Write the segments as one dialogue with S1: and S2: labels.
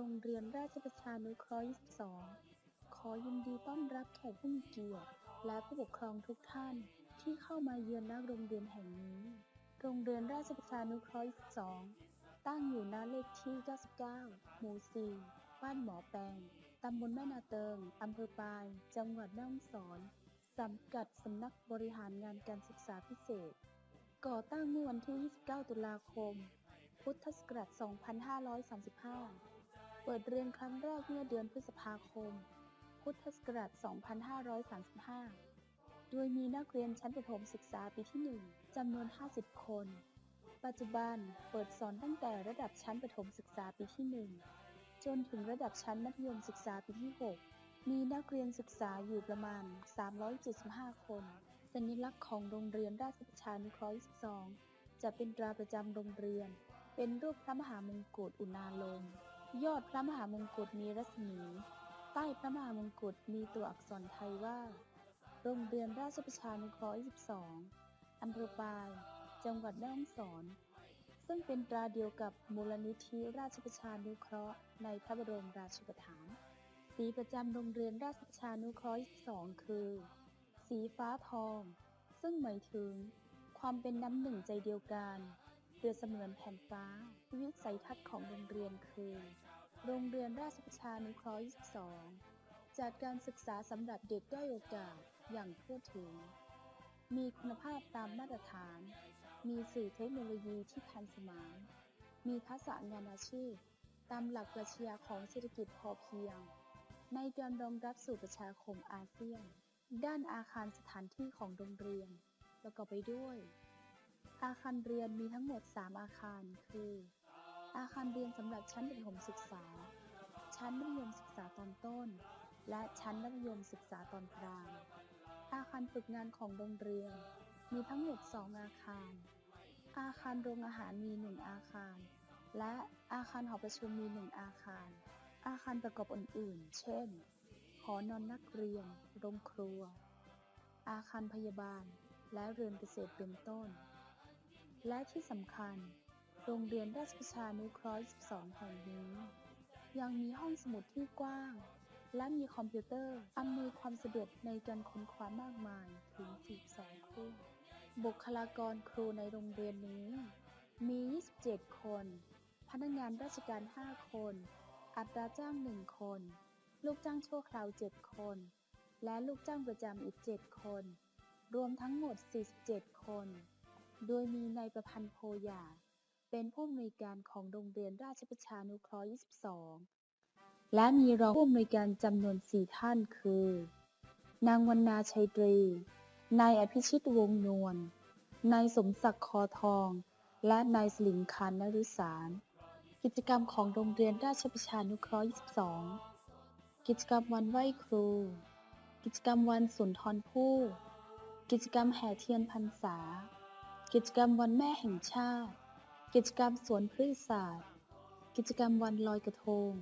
S1: โรงเรียนราชประชานุเคราะห์ 22 ขอยินดีต้อนรับแขกผู้มีเกียรติ และผู้ปกครองทุกท่านที่เข้ามาเยือนณโรงเรียนแห่งนี้ โรงเรียนราชประชานุเคราะห์ 22 ตั้งอยู่ณเลขที่ 99 หมู่ 4 บ้านหมอแปงตำบลแม่นาเติง อำเภอปาย จังหวัดแม่ฮ่องสอน สังกัดสำนักบริหารงานการศึกษาพิเศษ ก่อตั้งเมื่อวันที่ 29 ตุลาคม พุทธศักราช 2535 เปิดเรียนครั้งแรกเมื่อเดือนพฤษภาคม พุทธศักราช 2535 โดยมีนักเรียนชั้นประถมศึกษาปีที่ 1 จำนวน 50 คน ปัจจุบันเปิดสอนตั้งแต่ระดับชั้นประถมศึกษาปีที่ 1 จนถึงระดับชั้นมัธยมศึกษาปีที่ 6 มีนักเรียนศึกษาอยู่ประมาณ 375 คน สัญลักษณ์ของโรงเรียนราชประชานุเคราะห์22จะเป็นตราประจำโรงเรียน เป็นรูปพระมหามงกุฎอุณาโลม ยอดพระมหามงกุฎมีรัศมี ใต้พระมหามงกุฎมีตัวอักษรไทยว่า โรงเรียนราชประชานุเคราะห์22อำเภอปาย จังหวัดแม่ฮ่องสอน ซึ่งเป็นตราเดียวกับมูลนิธิราชประชานุเคราะห์ในพระบรมราชูปถัมภ์ สีประจำโรงเรียนราชประชานุเคราะห์22คือ สีฟ้าทอง ซึ่งหมายถึง ความเป็นน้ำหนึ่งใจเดียวกัน เปรียบเสมือนแผ่นฟ้า วิสัยทัศน์ของโรงเรียนคือ โรงเรียนราชประชานุเคราะห์ 22 จัดการศึกษาสำหรับเด็กด้อยโอกาสอย่างทั่วถึง มีคุณภาพตามมาตรฐาน มีสื่อเทคโนโลยีที่ทันสมัย มีทักษะงานอาชีพ ตามหลักปรัชญาของเศรษฐกิจพอเพียง ในการรองรับสู่ประชาคมอาเซียน ด้านอาคารสถานที่ของโรงเรียน ประกอบไปด้วย อาคารเรียนมีทั้งหมด 3 อาคาร คือ อาคารเรียนสำหรับชั้นประถมศึกษา ชั้นมัธยมศึกษาตอนต้น และชั้นมัธยมศึกษาตอนกลาง อาคารฝึกงานของโรงเรียน มีทั้งหมด 2 อาคาร อาคารโรงอาหารมี 1 อาคาร และอาคารหอประชุมมี 1 อาคาร อาคารประกอบอื่นๆ เช่น หอนอนนักเรียน โรงครัว อาคารพยาบาล และเรือนเกษตรเป็นต้น และที่สำคัญ โรงเรียนราชประชานุเคราะห์ 12 แห่งนี้ ยังมีห้องสมุดที่กว้าง และมีคอมพิวเตอร์อำนวยความสะดวกในการค้นคว้ามากมายถึง42ครื่บุคลากรครูในโรงเรียนนี้ มี 27 คน พนักงานราชการ 5 คน อัตราจ้าง 1 คน ลูกจ้างชั่วคราว 7 คน และลูกจ้างประจำอีก 7 คน รวมทั้งหมด 47 คน โดยมีนายประพันธ์โพยา เป็นผู้อำนวยการของโรงเรียนราชประชานุเคราะห์ 22 และมีรองผู้อำนวยการจำนวน 4 ท่านคือ นางวรรณาชัยตรี นายอภิชิตวงนวล นายสมศักดิ์คอทอง และนายสลิงคานนรุสารกิจกรรมของโรงเรียนราชประชานุเคราะห์ 22 กิจกรรมวันไหว้ครู กิจกรรมวันสุนทรภู่ กิจกรรมแห่เทียนพรรษา กิจกรรมวันแม่แห่งชาติ กิจกรรมสวนพืชศาสตร์ กิจกรรมวันลอยกระทง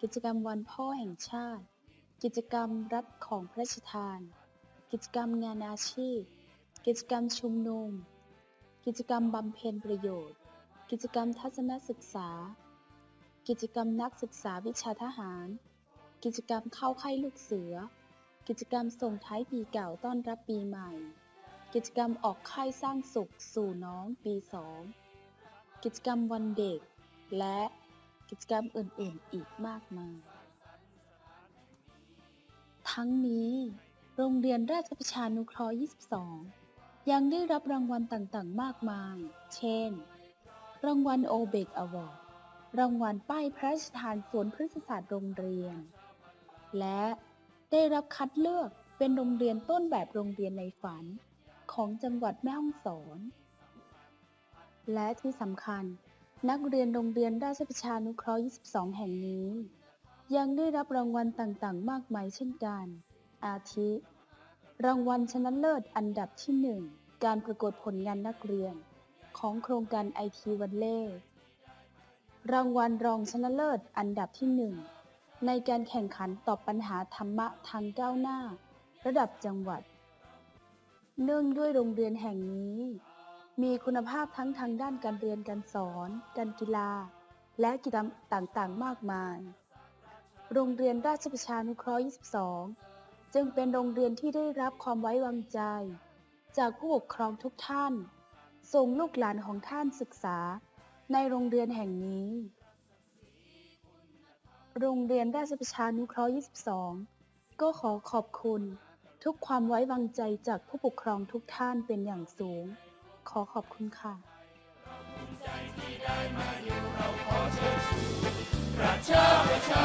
S1: กิจกรรมวันพ่อแห่งชาติ กิจกรรมรับของพระราชทาน กิจกรรมงานอาชีพ กิจกรรมชุมนุม กิจกรรมบำเพ็ญประโยชน์ กิจกรรมทัศนศึกษา กิจกรรมนักศึกษาวิชาทหาร กิจกรรมเข้าค่ายลูกเสือ กิจกรรมส่งท้ายปีเก่าต้อนรับปีใหม่ กิจกรรมออกค่ายสร้างสุขสู่น้องปี 2 กิจกรรมวันเด็ก และกิจกรรมอื่นๆอีกมากมาย ทั้งนี้ โรงเรียนราชประชานุเคราะห์ 22 ยังได้รับรางวัลต่างๆ มากมาย เช่น รางวัลโอเบกอวอร์ด รางวัลป้ายพระราชทานสวนพฤกษศาสตร์โรงเรียน และได้รับคัดเลือกเป็นโรงเรียนต้นแบบโรงเรียนในฝัน ของจังหวัดแม่ฮ่องสอน และที่สำคัญ นักเรียนโรงเรียนราชประชานุเคราะห์ 22 แห่งนี้ ยังได้รับรางวัลต่างๆ มากมายเช่นกัน อาทิ รางวัลชนะเลิศอันดับที่ 1 การประกวดผลงานนักเรียน ของโครงการไอทีวันเล่รางวัลรองชนะเลิศอันดับที่ 1 ในการแข่งขันตอบปัญหาธรรมะทางก้าวหน้า ระดับจังหวัด เนื่องด้วยโรงเรียนแห่งนี้ มีคุณภาพทั้งทางด้านการเรียนการสอน การกีฬา และกิจกรรมต่างๆ มากมาย โรงเรียนราชประชานุเคราะห์ 22 จึงเป็นโรงเรียนที่ได้รับความไว้วางใจ จากผู้ปกครองทุกท่าน ส่งลูกหลานของท่านศึกษาในโรงเรียนแห่งนี้ โรงเรียนราชประชานุเคราะห์ 22 ก็ขอขอบคุณ ทุกความไว้วางใจจากผู้ปกครองทุกท่านเป็นอย่างสูง ขอขอบคุณค่ะ
S2: ประชาประชา